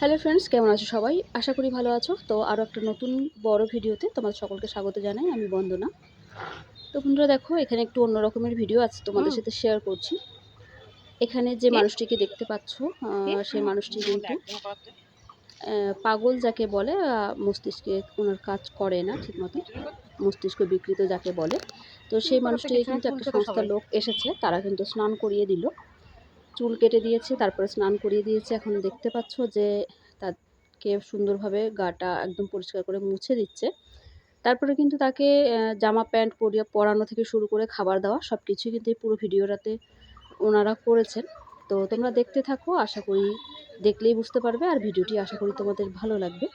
Hello friends কেমন আছো সবাই? আশা করি ভালো আছো। তো আরও একটা নতুন বড় ভিডিওতে তোমাদের সকলকে স্বাগত জানাই আমি বন্দনা। তো বন্ধুরা দেখো এখানে একটু অন্য রকমের ভিডিও আছে তোমাদের সাথে শেয়ার করছি। এখানে যে মানুষটিকে দেখতে পাচ্ছ সেই মানুষটি কিন্তু পাগল যাকে বলে মস্তিষ্কে ওনার কাজ করে না ঠিকমতো মস্তিষ্ক বিকৃত যাকে বলে। তো সেই মানুষটিকে কিন্তু একটা সংস্থার লোক এসেছে তারা কিন্তু স্নান করিয়ে দিল। চুল কেটে দিয়েছে, তারপরে স্নান করিয়ে দিয়েছে। এখন দেখতে পাচ্ছ যে তাকে সুন্দরভাবে গাটা একদম পরিষ্কার করে মুছে দিচ্ছে। তারপরে কিন্তু তাকে জামা প্যান্ট পরিয়ে পরানো থেকে শুরু করে খাবার দেওয়া সব কিছুই কিন্তু এই পুরো ভিডিওটাতে ওনারা করেছেন। তো তোমরা দেখতে থাকো, আশা করি দেখলেই বুঝতে পারবে। আর ভিডিওটি আশা করি তোমাদের ভালো লাগবে।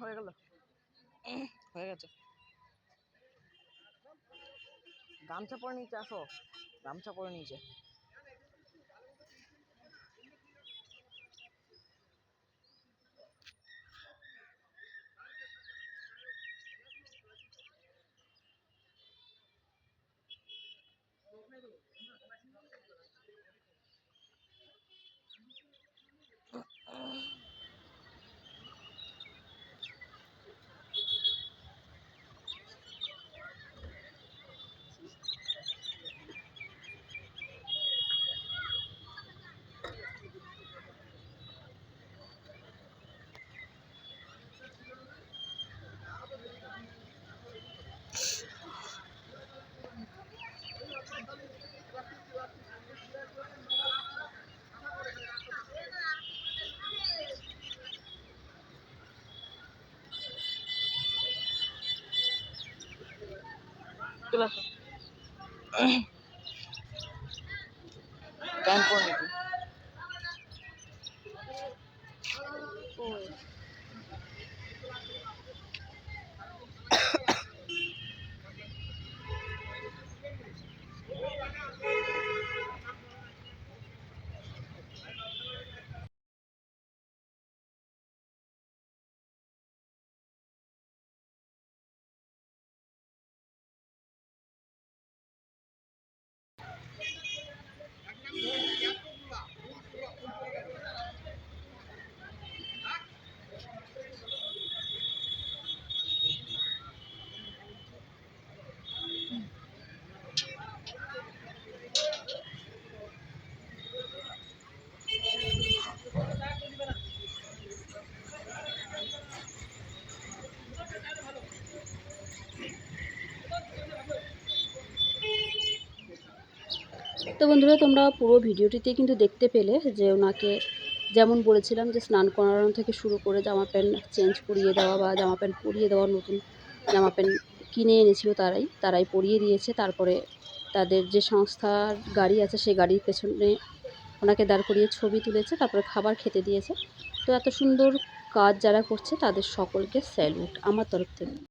হয়ে হয়ে গেছে। গামছা পরে নিচে আসো। গামছা পরে নিচে। চলে আসো প্যান্ট পরে তো বন্ধুরা, তোমরা পুরো ভিডিওটিতে কিন্তু দেখতে পেলে যে ওনাকে যেমন বলেছিলাম যে স্নান করানো থেকে শুরু করে জামা প্যান্ট চেঞ্জ করিয়ে দেওয়া বা জামা প্যান্ট পরিয়ে দেওয়া, নতুন জামা প্যান্ট কিনে এনেছিল তারাই তারাই পরিয়ে দিয়েছে। তারপরে তাদের যে সংস্থার গাড়ি আছে সেই গাড়ির পেছনে ওনাকে দাঁড় করিয়ে ছবি তুলেছে, তারপরে খাবার খেতে দিয়েছে। তো এত সুন্দর কাজ যারা করছে, তাদের সকলকে স্যালুট। আমার তরফ থেকে।